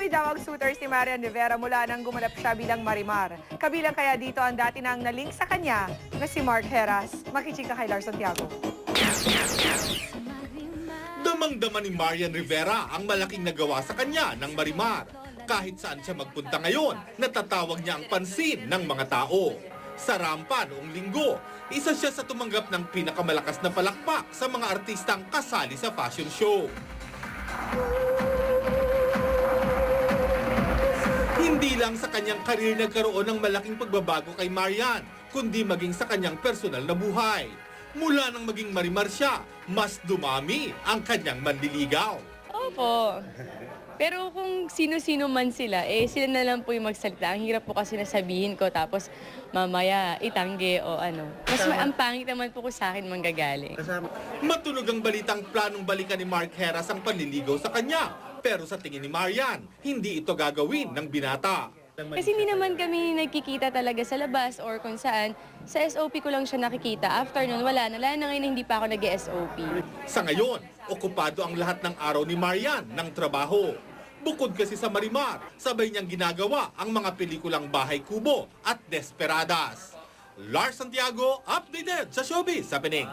Dumi daw ang suitors ni Marian Rivera mula nang gumanap siya bilang Marimar. Kabilang kaya dito ang dati nang nalink sa kanya na si Mark Heras. Makichika kay Lars Santiago. Damang-dama ni Marian Rivera ang malaking nagawa sa kanya ng Marimar. Kahit saan siya magpunta ngayon, natatawag niya ang pansin ng mga tao. Sa rampa noong linggo, isa siya sa tumanggap ng pinakamalakas na palakpak sa mga artistang kasali sa fashion show. Hindi lang sa kanyang karir nagkaroon ng malaking pagbabago kay Marian, kundi maging sa kanyang personal na buhay. Mula nang maging marimar siya, mas dumami ang kanyang manliligaw. Opo. Pero kung sino-sino man sila, eh sila na lang po yung magsalita. Ang hirap po kasi nasabihin ko tapos mamaya itangge o ano. Mas ma- ang pangit naman po ko sa akin manggagaling. Matunog ang balitang planong balikan ni Mark Heras ang panliligaw sa kanya. Pero sa tingin ni Marian, hindi ito gagawin ng binata. Kasi hindi naman kami nagkikita talaga sa labas or kung saan. Sa SOP ko lang siya nakikita. After nun, wala na. Lalo na ngayon hindi pa ako nag-SOP. Sa ngayon, okupado ang lahat ng araw ni Marian ng trabaho. Bukod kasi sa Marimar, sabay niyang ginagawa ang mga pelikulang Bahay Kubo at Desperadas. Lars Santiago, updated sa Showbiz sa.